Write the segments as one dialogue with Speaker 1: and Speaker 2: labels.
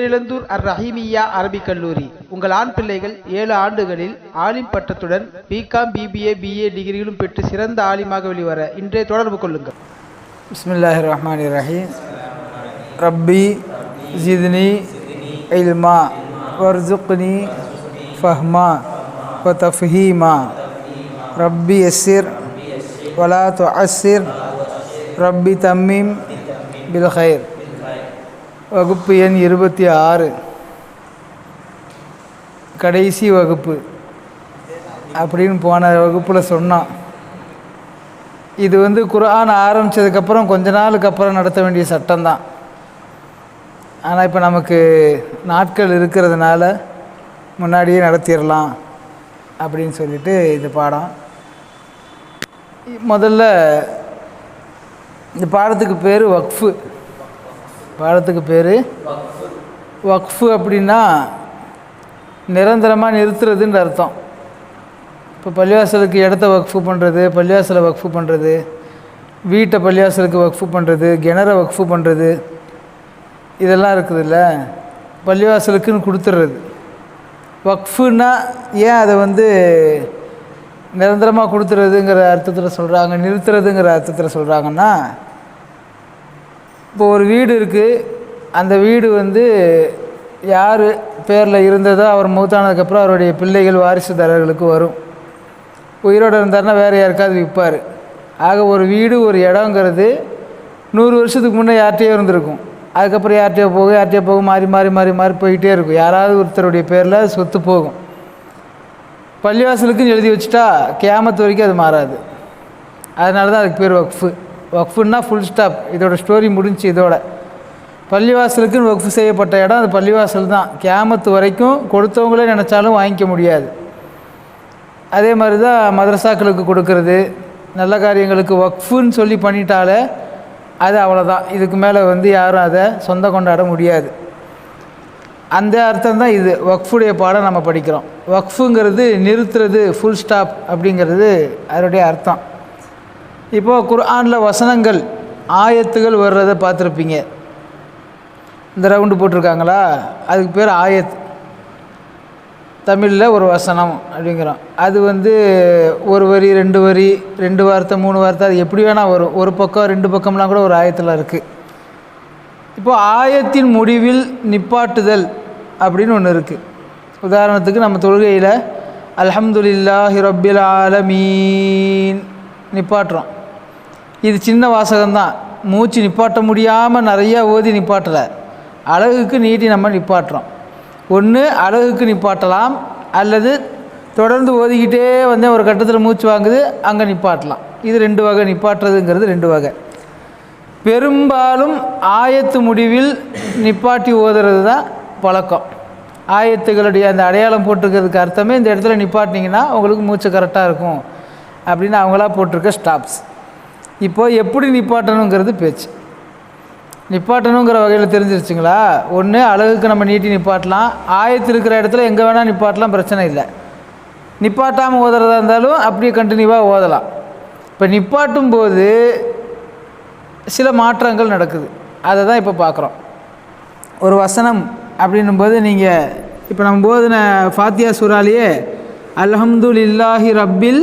Speaker 1: பேரிழந்தூர் அர் ரஹீமியா அரபிக் கல்லூரி. உங்கள் ஆண் பிள்ளைகள் ஏழு ஆண்டுகளில் ஆலிம் பட்டத்துடன் பிகாம் பிபிஏ பிஏ டிகிரிகளும் பெற்று சிறந்த ஆலிமாக வெளிவர இன்றைய தொடர்பு கொள்ளுங்கள்.
Speaker 2: பிஸ்மில்லாஹ் ரஹ்மான் ரஹீம் ரப்பி ஜித்னி இல்மா வர்சுக்னி ஃபஹ்மா வதஃப்ஹீமா. ரப்பி எஸ்ஸிர் வலா துஅஸ்ஸிர். ரப்பி தம்மீம் பில் வகுப்பு எண் இருபத்தி ஆறு. கடைசி வகுப்பு. அப்படின்னு போன வகுப்பில் சொன்னான் இது வந்து குரான் ஆரம்பித்ததுக்கப்புறம் கொஞ்ச நாளுக்கு அப்புறம் நடத்த வேண்டிய சட்டம்தான். ஆனால் இப்போ நமக்கு நாட்கள் இருக்கிறதுனால முன்னாடியே நடத்திடலாம் அப்படின்னு சொல்லிட்டு இது பாடம். முதல்ல இந்த பாடத்துக்கு பேர் வக்ஃபு. பாடத்துக்கு பேர் வக்ஃபு அப்படின்னா நிரந்தரமாக நிறுத்துறதுன்ற அர்த்தம். இப்போ பள்ளிவாசலுக்கு இடத்த வக்ஃபு பண்ணுறது பள்ளிவாசலை வக்ஃபு பண்ணுறது வீட்டை பள்ளிவாசலுக்கு வக்ஃபு பண்ணுறது கிணற வக்ஃபு பண்ணுறது இதெல்லாம் இருக்குதுல்ல. பள்ளிவாசலுக்குன்னு கொடுத்துட்றது வக்ஃபுன்னா ஏன் அதை வந்து நிரந்தரமாக கொடுத்துறதுங்கிற அர்த்தத்தில் சொல்கிறாங்க நிறுத்துறதுங்கிற அர்த்தத்தில் சொல்கிறாங்கன்னா இப்போ ஒரு வீடு இருக்குது அந்த வீடு வந்து யார் பேரில் இருந்ததோ அவர் மூத்தானதுக்கப்புறம் அவருடைய பிள்ளைகள் வாரிசுதாரர்களுக்கு வரும். உயிரோடு இருந்தாருன்னா வேறு யாருக்காவது விற்பார். ஆக ஒரு வீடு ஒரு இடங்கிறது நூறு வருஷத்துக்கு முன்னே யார்கிட்டயோ இருந்திருக்கும். அதுக்கப்புறம் யார்கிட்டயோ போகும் யார்கிட்டயோ போகும் மாறி மாறி மாறி மாறி போயிட்டே இருக்கும். யாராவது ஒருத்தருடைய பேரில் சொத்து போகும். பள்ளிவாசலுக்குன்னு எழுதி வச்சுட்டா கேமத்து வரைக்கும் அது மாறாது. அதனால தான் அதுக்கு பேர் வக்ஃபு. வக்ஃபுன்னா ஃபுல் ஸ்டாப் இதோட ஸ்டோரி முடிஞ்சு இதோட. பள்ளிவாசலுக்குன்னு வக்ஃபு செய்யப்பட்ட இடம் அது பள்ளிவாசல் தான். கேமத்து வரைக்கும் கொடுத்தவங்களே நினச்சாலும் வாங்கிக்க முடியாது. அதே மாதிரி தான் மதரசாக்களுக்கு கொடுக்கறது. நல்ல காரியங்களுக்கு வக்ஃபுன்னு சொல்லி பண்ணிட்டாலே அது அவ்வளோதான் இதுக்கு மேலே வந்து யாரும் அதை சொந்த கொண்டாட முடியாது. அந்த அர்த்தம் தான் இது. வக்ஃபுடைய பாடம் நம்ம படிக்கிறோம். வக்ஃபுங்கிறது நிறுத்துறது ஃபுல் ஸ்டாப் அப்படிங்கிறது அதனுடைய அர்த்தம். இப்போது குர்ஆனில் வசனங்கள் ஆயத்துகள் வர்றதை பார்த்துருப்பீங்க. இந்த ரவுண்டு போட்டிருக்காங்களா? அதுக்கு பேர் ஆயத். தமிழில் ஒரு வசனம் அப்படிங்கிறோம். அது வந்து ஒரு வரி ரெண்டு வரி ரெண்டு வார்த்தை மூணு வார்த்தை அது எப்படி வேணால் வரும். ஒரு பக்கம் ரெண்டு பக்கம்லாம் கூட ஒரு ஆயத்தில் இருக்குது இப்போ ஆயத்தின் முடிவில் நிப்பாட்டுதல் அப்படின்னு ஒன்று இருக்குது உதாரணத்துக்கு நம்ம தொழுகையில் அலமதுல்லா ஹிரபில் ஆலமீன் நிப்பாட்டுறோம். இது சின்ன வாசகம்தான். மூச்சு நிப்பாட்ட முடியாமல் நிறையா ஓதி நிப்பாட்டலை. அழகுக்கு நீட்டி நம்ம நிப்பாட்டுறோம். ஒன்று அழகுக்கு நிப்பாட்டலாம். அல்லது தொடர்ந்து ஓதிக்கிட்டே வந்து ஒரு கட்டத்தில் மூச்சு வாங்குது அங்கே நிப்பாட்டலாம். இது ரெண்டு வகை நிப்பாட்டுறதுங்கிறது ரெண்டு வகை. பெரும்பாலும் ஆயத்து முடிவில் நிப்பாட்டி ஓதுறது தான் பழக்கம். ஆயத்துகளுடைய அந்த அடையாளம் போட்டிருக்கிறதுக்கு அர்த்தமே இந்த இடத்துல நிப்பாட்டினீங்கன்னா உங்களுக்கு மூச்சு கரெக்டாக இருக்கும். அப்படின்னு அவங்களா போட்டிருக்க ஸ்டாப்ஸ் இப்போது எப்படி நிப்பாட்டணுங்கிறது பேச்சு. நிப்பாட்டணுங்கிற வகையில் தெரிஞ்சிருச்சுங்களா? ஒன்று அழகுக்கு நம்ம நீட்டி நிப்பாட்டலாம். ஆயத்து இருக்கிற இடத்துல எங்கே வேணால் நிப்பாட்டலாம் பிரச்சனை இல்லை. நிப்பாட்டாமல் ஓதுறதா இருந்தாலும் அப்படியே கண்டினியூவாக ஓதலாம். இப்போ நிப்பாட்டும் போது சில மாற்றங்கள் நடக்குது. அதை தான் இப்போ பார்க்குறோம் ஒரு வசனம் அப்படின்னும்போது நீங்கள் இப்போ நம்ம போதின ஃபாத்தியா அல்ஹம்துல் இல்லாஹி ரப்பில்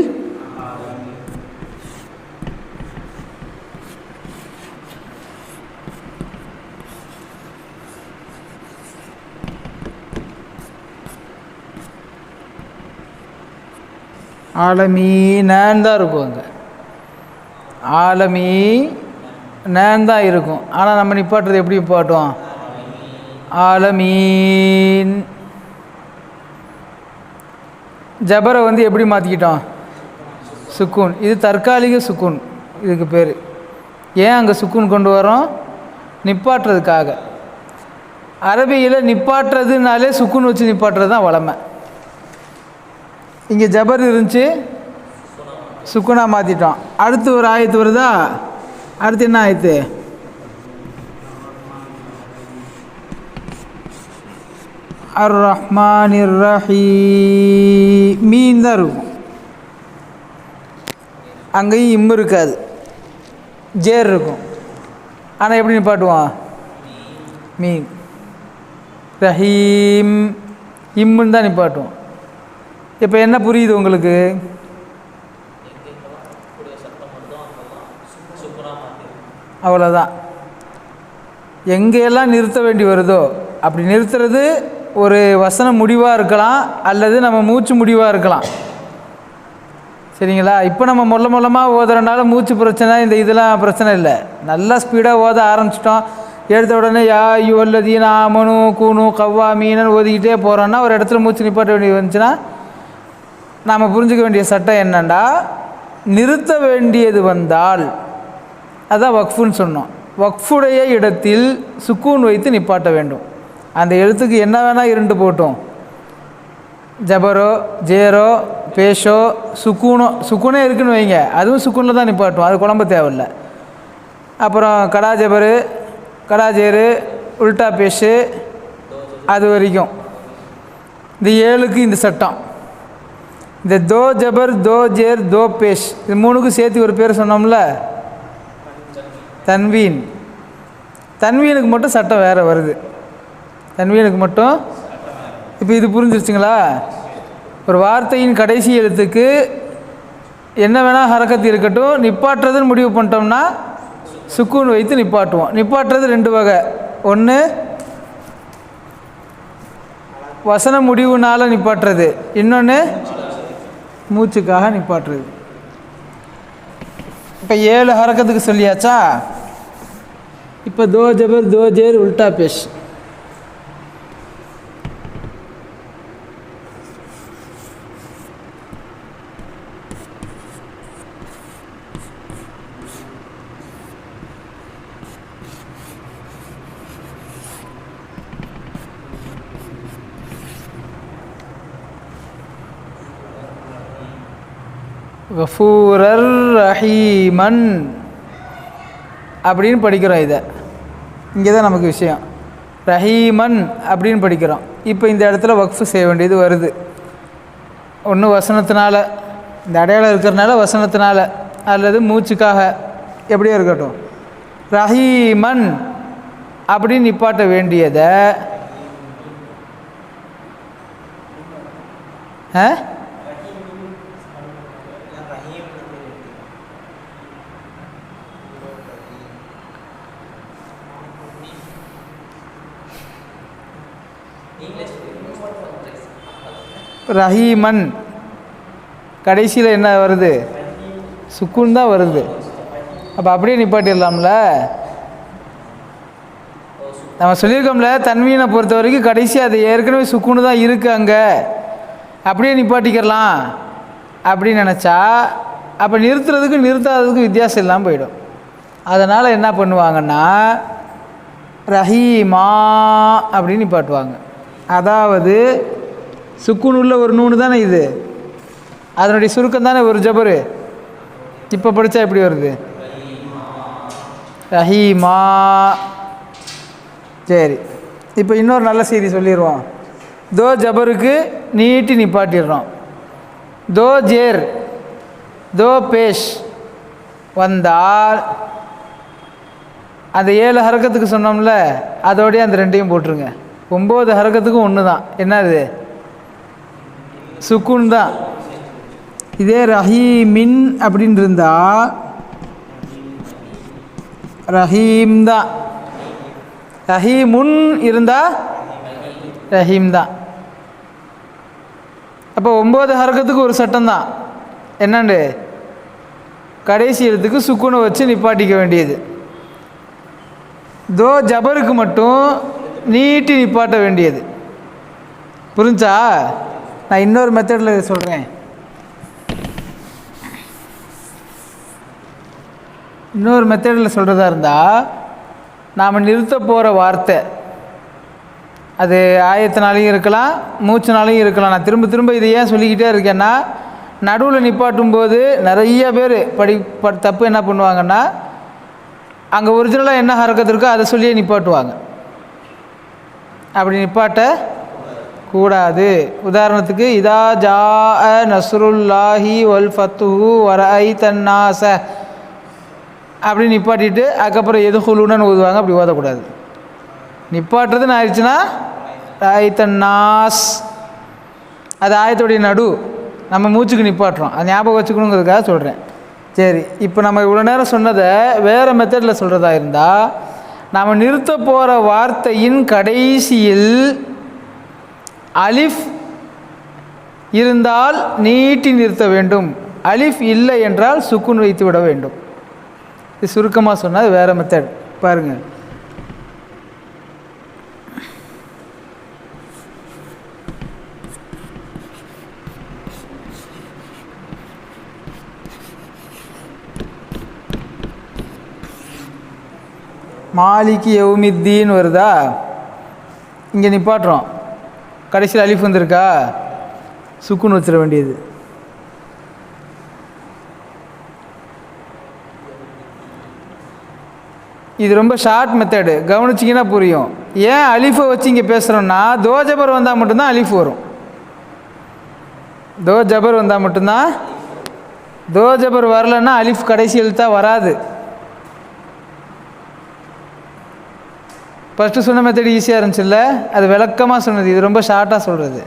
Speaker 2: ஆலமீனன்னு தான் இருக்கும் அங்கே. ஆலமீ நேன் தான் இருக்கும். ஆனால் நம்ம நிப்பாட்டுறது எப்படி நிப்பாட்டுவோம்? ஆலமீன் ஜபரை வந்து எப்படி மாற்றிக்கிட்டோம் சுக்கூன். இது தற்காலிக சுக்கூன். இதுக்கு பேர். ஏன் அங்கே சுக்கூன் கொண்டு வரோம் நிப்பாட்டுறதுக்காக. அரபியில் நிப்பாட்டுறதுனாலே சுக்குன்னு வச்சு நிப்பாட்டுறது தான் வளமை. இங்கே ஜபர் இருந்துச்சு. சுக்குனா மாற்றிட்டோம் அடுத்து ஒரு ஆயத்து வருதா? அடுத்து என்ன ஆயத்து? அர் ரஹ்மான் மீன் தான் இருக்கும். அங்கேயும் இம்மு இருக்காது. ஜேர் இருக்கும். ஆனால் எப்படி நிப்பாட்டுவான்? மீன். ரஹீம். இம்முன்னு தான் நிப்பாட்டுவோம். இப்போ என்ன புரியுது உங்களுக்கு? அவ்வளோதான் எங்கெல்லாம் நிறுத்த வேண்டி வருதோ அப்படி நிறுத்துறது ஒரு வசனம் முடிவாக இருக்கலாம் அல்லது நம்ம மூச்சு முடிவாக இருக்கலாம். சரிங்களா? இப்போ நம்ம மொல்ல மொல்லமாக ஓதுறனால மூச்சு பிரச்சனை இந்த இதெல்லாம் பிரச்சனை இல்லை. நல்லா ஸ்பீடாக ஓத ஆரம்பிச்சிட்டோம். எடுத்த உடனே யா யுவல்லதீன் ஆமனு கூணு கவ்வா மீனன் ஓதிக்கிட்டே போகிறோன்னா ஒரு இடத்துல மூச்சு நிப்பாட்ட வேண்டியது வந்துச்சுன்னா நாம் புரிஞ்சுக்க வேண்டிய சட்டம் என்னென்னா நிறுத்த வேண்டியது வந்தால். அதான் வக்ஃபுன்னு சொன்னோம். வக்ஃபுடைய இடத்தில் சுக்கூன் வைத்து நிப்பாட்ட வேண்டும். அந்த எழுத்துக்கு என்ன வேணால் இருண்டு போட்டோம். ஜபரோ ஜேரோ பேஷோ சுக்கூனோ சுக்கூனே இருக்குன்னு வைங்க. அதுவும் சுக்கூனில் தான் நிப்பாட்டும். அது குழம்பு தேவையில்ல. அப்புறம் கடா ஜபரு கடா ஜேரு உல்டா பேஷு அது வரைக்கும். இந்த ஏழுக்கு இந்த சட்டம். இந்த தோ ஜபர் தோ ஜேர் தோ பேஷ் இது மூணுக்கும் சேர்த்து ஒரு பேர் சொன்னோம்ல? தன்வீன். தன்வீனுக்கு மட்டும் சட்டம் வேறு வருது. தன்வீனுக்கு மட்டும் இப்போ இது புரிஞ்சிருச்சுங்களா? ஒரு வார்த்தையின் கடைசி எழுத்துக்கு என்ன வேணால் ஹரக்கத்து இருக்கட்டும் நிப்பாட்டுறதுன்னு முடிவு பண்ணிட்டோம்னா சுக்குன்னு வைத்து நிப்பாட்டுவோம். நிப்பாட்டுறது ரெண்டு வகை. ஒன்று வசன முடிவுனால நிப்பாட்டுறது. இன்னொன்று மூச்சுக்காக நிப்பாட்டுறது. இப்போ ஏழு ஹரக்கத்துக்கு சொல்லியாச்சா? இப்போ தோ ஜபர் தோ ஜேர் உல்டா பேஷ். கஃபூரர் ரஹீமன். அப்படின்னு படிக்கிறோம் இதை. இங்கே தான் நமக்கு விஷயம். ரஹீமன் அப்படின்னு படிக்கிறோம். இப்போ இந்த இடத்துல வக்ஃபு செய்ய வேண்டியது வருது. ஒன்று வசனத்தினால இந்த அடையாளம் இருக்கிறனால வசனத்தினால அல்லது மூச்சுக்காக எப்படியோ இருக்கட்டும். ரஹீமன் அப்படின்னு நிப்பாட்ட வேண்டியதை ஆ? ரஹீமன். கடைசியில் என்ன வருது? சுக்குன் தான் வருது. அப்போ அப்படியே நிப்பாட்டிடலாம்ல? நம்ம சொல்லியிருக்கோம்ல தன்வீனை பொறுத்த வரைக்கும் கடைசி அது ஏற்கனவே சுக்குன்னு தான் இருக்குது அங்கே. அப்படியே நிப்பாட்டிக்கிறலாம் அப்படின்னு நினச்சா அப்போ நிறுத்துறதுக்கும் நிறுத்தாததுக்கும் வித்தியாசம் இல்லாமல் போயிடும். அதனால் என்ன பண்ணுவாங்கன்னா ரஹீமா அப்படின்னு நிப்பாட்டுவாங்க. அதாவது சுக்குன் உள்ள ஒரு நூனு தானே இது? அதனுடைய சுருக்கம் தானே ஒரு ஜபரு? இப்போ படித்தா எப்படி வருது? ரஹீமா. சரி இப்போ இன்னொரு நல்ல செய்தி சொல்லிடுவோம் தோ ஜபருக்கு நீட்டி நிப்பாட்டிடுறோம். தோ ஜேர் தோ பேஷ் வந்தால் அந்த ஏழு ஹரக்கத்துக்கு சொன்னோம்ல அதோடய அந்த ரெண்டையும் போட்டுருங்க. ஒம்பது ஹரக்கத்துக்கும் ஒன்று தான் என்னது? சுக்குன் தான் இதே ரஹீமின் அப்படின்னு இருந்தால் ரஹீம் தான் ரஹீமுன் இருந்தால் ரஹீம் தான் அப்போ ஒம்பது ஹரக்கத்துக்கு ஒரு சட்டம் தான் என்னண்டு? கடைசி எழுத்துக்கு சுக்குனை வச்சு நிப்பாட்டிக்க வேண்டியது. தோ ஜபருக்கு மட்டும் நீட்டி நிப்பாட்ட வேண்டியது. புரிஞ்சா? நான் இன்னொரு மெத்தடில் சொல்கிறேன் இன்னொரு மெத்தடில் சொல்கிறதா இருந்தால் நாம் நிறுத்த போகிற வார்த்தை. அது ஆயத்தினாலையும் இருக்கலாம் மூச்சுனாலையும் இருக்கலாம். நான் திரும்ப திரும்ப இதை ஏன் சொல்லிக்கிட்டே இருக்கேன்னா நடுவில் நிப்பாட்டும் போது நிறைய பேர் படி ப தப்பு என்ன பண்ணுவாங்கன்னா அங்கே ஒரிஜினலாக என்ன ஹரக்கத்து இருக்கோ அதை சொல்லியே நிப்பாட்டுவாங்க. அப்படி நிப்பாட்ட கூடாது. உதாரணத்துக்கு இதா ஜா அ நஸ்ருல்லாஹி வல் ஃபத்துஹு வர ஐ தன்னாச அப்படி நிப்பாட்டிட்டு அதுக்கப்புறம் எது ஹுலுன்னு ஓதுவாங்க அப்படி ஓதக்கூடாது நிப்பாட்டுறதுன்னு ஆயிடுச்சுன்னா நாஸ் அது ஆயத்துடைய நடு. நம்ம மூச்சுக்கு நிப்பாட்டுறோம். அது ஞாபகம் வச்சுக்கணுங்கிறதுக்காக சொல்கிறேன் சரி இப்போ நம்ம இவ்வளோ நேரம் சொன்னதை வேறு மெத்தடில் சொல்கிறதா இருந்தால் நாம் நிறுத்த போகிற வார்த்தையின் கடைசியில் அலிஃப் இருந்தால் நீட்டி நிறுத்த வேண்டும். அலிஃப் இல்லை என்றால் சுக்குன் வைத்து விட வேண்டும். இது சுருக்கமாக சொன்னால் வேறு மெத்தட் பாருங்கள் மாலிக்கு யௌமித்தீன் வருதா? இங்கே நிப்பாட்டுறோம். கடைசியில் அலிஃப் வந்திருக்கா? சுக்குன்னு வச்சிட வேண்டியது. இது ரொம்ப ஷார்ட் மெத்தடு கவனிச்சிங்கன்னா புரியும். ஏன் அலிஃபை வச்சு இங்கே பேசுகிறோன்னா தோ ஜபர் வந்தால் மட்டும்தான் அலிஃப் வரும். தோ ஜபர் வந்தால் மட்டும்தான் தோ ஜபர் வரலன்னா அலிஃப் கடைசி எழுத்தா வராது. ஃபஸ்ட்டு சொன்ன மெத்தட் ஈஸியாக இருந்துச்சுல்ல? அது விளக்கமாக சொன்னது. இது ரொம்ப ஷார்ட்டாக சொல்கிறது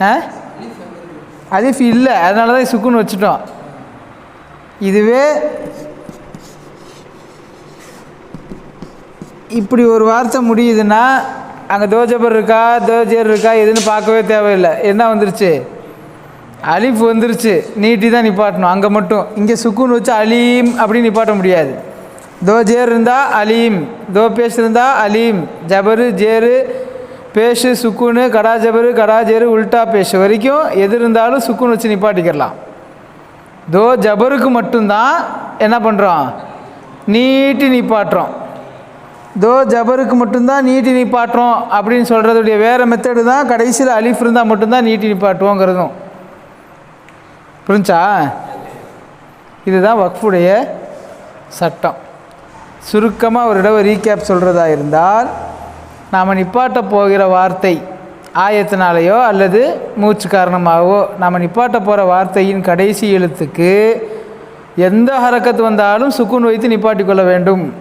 Speaker 2: ஆ? அலிஃப் இல்லை. அதனால தான் சுக்குன்னு வச்சுட்டோம். இதுவே இப்படி ஒரு வார்த்தை முடியுதுன்னா அங்கே தோஜபர் இருக்கா தோஜர் இருக்கா எதுன்னு பார்க்கவே தேவையில்லை. என்ன வந்துருச்சு? அலிஃப் வந்துருச்சு. நீட்டி தான் நிப்பாட்டணும். அங்கே மட்டும். இங்கே சுக்குன்னு வச்சு அலீம் அப்படின்னு நிப்பாட்ட முடியாது. தோ ஜேர் இருந்தால் அலீம். தோ பேஷ் இருந்தால் அலீம். ஜபரு ஜேரு பேஷு சுக்குனு கடா ஜபரு கடா ஜேரு உல்டா பேஷ். வரைக்கும் எது இருந்தாலும் சுக்குன் வச்சு நிப்பாட்டிக்கிறலாம் தோ ஜபருக்கு மட்டும்தான் என்ன பண்ணுறோம் நீட்டி நிப்பாட்டுறோம். தோ ஜபருக்கு மட்டும்தான் நீட்டி நிப்பாட்டுறோம் அப்படின்னு சொல்கிறதுடைய வேறு மெத்தடு தான் கடைசியில் அலிஃப் இருந்தால் மட்டும்தான் நீட்டி நிப்பாட்டுவோங்கிறதும். புரிஞ்சா? இதுதான் வக்ஃபுடைய சட்டம். சுருக்கமாக ஒரு தடவை ரீகேப் சொல்கிறதா இருந்தால் நாம் நிப்பாட்ட போகிற வார்த்தை ஆயத்தினாலேயோ அல்லது மூச்சு காரணமாகவோ நாம் நிப்பாட்ட போகிற வார்த்தையின் கடைசி எழுத்துக்கு எந்த ஹரக்கத்து வந்தாலும் சுக்குன் வைத்து நிப்பாட்டி கொள்ள வேண்டும்.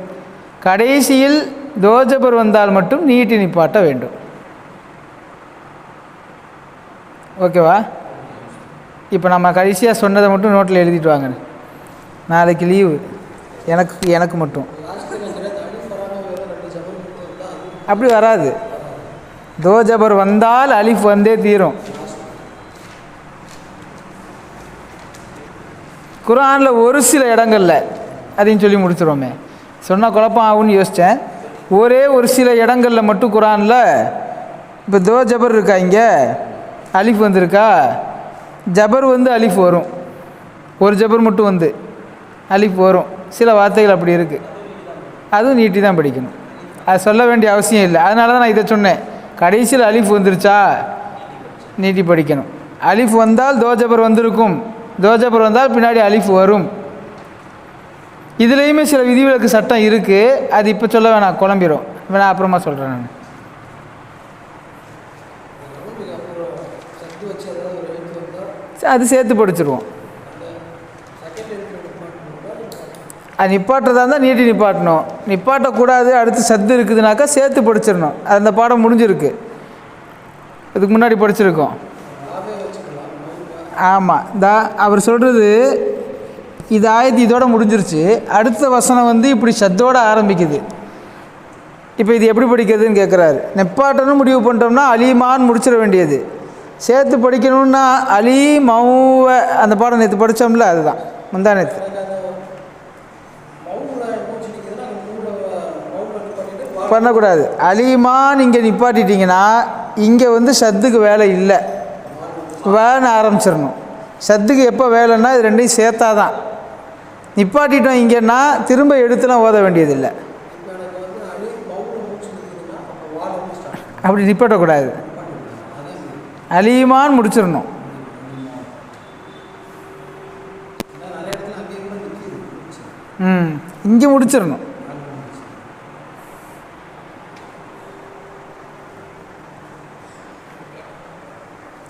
Speaker 2: கடைசியில் தோஜபர் வந்தால் மட்டும் நீட்டி நிப்பாட்ட வேண்டும். ஓகேவா? இப்போ நம்ம கடைசியாக சொன்னதை மட்டும் நோட்டில் எழுதிட்டு வாங்க. நாளைக்கு லீவு எனக்கு எனக்கு மட்டும். அப்படி வராது. தோஜபர் வந்தால் அலிஃப் வந்தே தீரும். குரானில் ஒரு சில இடங்கள்ல அதையும் சொல்லி முடிச்சிடுவோமே சொன்னால் குழப்பம் ஆகும்னு யோசித்தேன் ஒரே ஒரு சில இடங்களில் மட்டும் குரானில் இப்போ தோ ஜபர் இருக்கா இங்கே? அலிஃப் வந்திருக்கா? ஜபர் வந்து அலிஃப் வரும். ஒரு ஜபர் மட்டும் வந்து அலிஃப் வரும். சில வார்த்தைகள் அப்படி இருக்குது அதுவும் நீட்டி தான் படிக்கணும். அது சொல்ல வேண்டிய அவசியம் இல்லை. அதனால தான் நான் இதை சொன்னேன். கடைசியில் அலிஃப் வந்துருச்சா? நீட்டி படிக்கணும். அலிஃப் வந்தால் தோஜபர் வந்திருக்கும். தோஜபர் வந்தால் பின்னாடி அலிஃப் வரும். இதுலேயுமே சில விதிவிலக்கு சட்டம் இருக்குது அது இப்போ சொல்ல வேணாம். குழம்பிடும் வேணா அப்புறமா சொல்கிறேன் நான். அது சேர்த்து படிச்சிருவோம். அது நிப்பாட்டுறதா இருந்தால் நீட்டி நிப்பாட்டணும். நிப்பாட்டக்கூடாது அடுத்து சத்து இருக்குதுனாக்கா சேர்த்து படிச்சிடணும். அந்த பாடம் முடிஞ்சிருக்கு. இதுக்கு முன்னாடி படிச்சிருக்கோம். ஆமாம் தா அவர் சொல்கிறது இது ஆயத்து இதோட முடிஞ்சிருச்சு. அடுத்த வசனம் வந்து இப்படி சத்தோடு ஆரம்பிக்குது. இப்போ இது எப்படி படிக்கிறதுன்னு கேட்குறாரு நெப்பாட்டணும் முடிவு பண்ணிட்டோம்னா அலிமான் முடிச்சிட வேண்டியது. சேர்த்து படிக்கணும்னா அலி மௌவ அந்த பாடம் நேற்று படித்தோம்ல அதுதான். முந்தா நேற்று பண்ணக்கூடாது. அலிமான் இங்கே நிப்பாட்டிட்டீங்கன்னா இங்கே வந்து சத்துக்கு வேலை இல்லை. வேலை ஆரம்பிச்சிடணும். சத்துக்கு எப்போ வேலைன்னா இது ரெண்டையும் சேர்த்தா தான் நிப்பாட்டிட்டோம் இங்கேன்னா திரும்ப எடுத்துலாம் ஓத வேண்டியதில்லை. அப்படி நிப்பாட்டக்கூடாது. அலிமான் முடிச்சிடணும். ம் இங்கே முடிச்சிடணும்.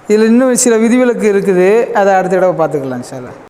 Speaker 2: இதில் இன்னும் சில விதிவிலக்கு இருக்குது. அதை அடுத்த தடவை பார்த்துக்கலாம் சார்